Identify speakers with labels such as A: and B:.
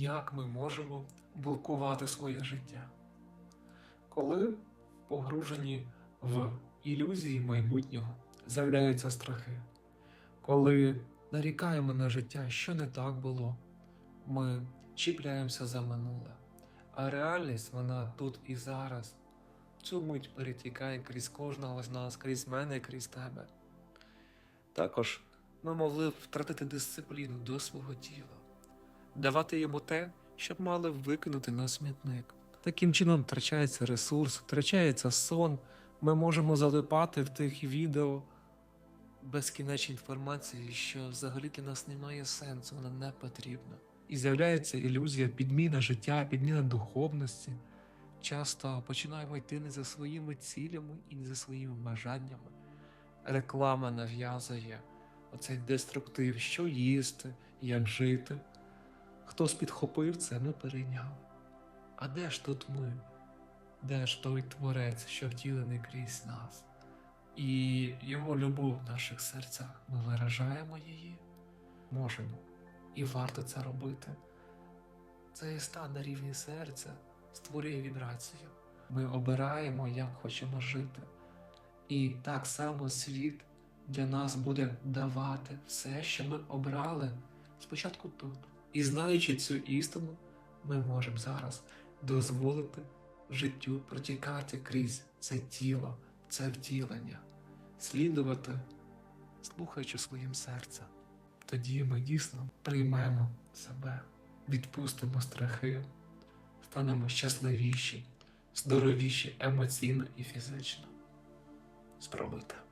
A: як ми можемо блокувати своє життя. Коли погружені в ілюзії майбутнього, з'являються страхи. Коли нарікаємо на життя, що не так було, ми чіпляємося за минуле. А реальність вона тут і зараз. Цю мить перетікає крізь кожного з нас, крізь мене, крізь тебе. Також ми могли втратити дисципліну до свого тіла, давати йому те, що мали викинути на смітник. Таким чином втрачається ресурс, втрачається сон. Ми можемо залипати в тих відео безкінечній інформації, що взагалі для нас немає сенсу, вона не потрібна. І з'являється ілюзія підміна життя, підміна духовності. Часто починаємо йти не за своїми цілями і не за своїми бажаннями. Реклама нав'язує оцей деструктив, що їсти, як жити. Хтось підхопив це, ми перейняли. А де ж тут ми? Де ж той творець, що втілений крізь нас? І його любов в наших серцях. Ми виражаємо її, можемо. І варто це робити. Цей стан на рівні серця створює вібрацію. Ми обираємо, як хочемо жити. І так само світ для нас буде давати все, що ми обрали спочатку тут. І знаючи цю істину, ми можемо зараз дозволити життю протікати крізь це тіло, це втілення, слідувати, слухаючи своїм серцем. Тоді ми дійсно приймемо себе, відпустимо страхи, станемо щасливіші, здоровіші емоційно і фізично. Спробуйте.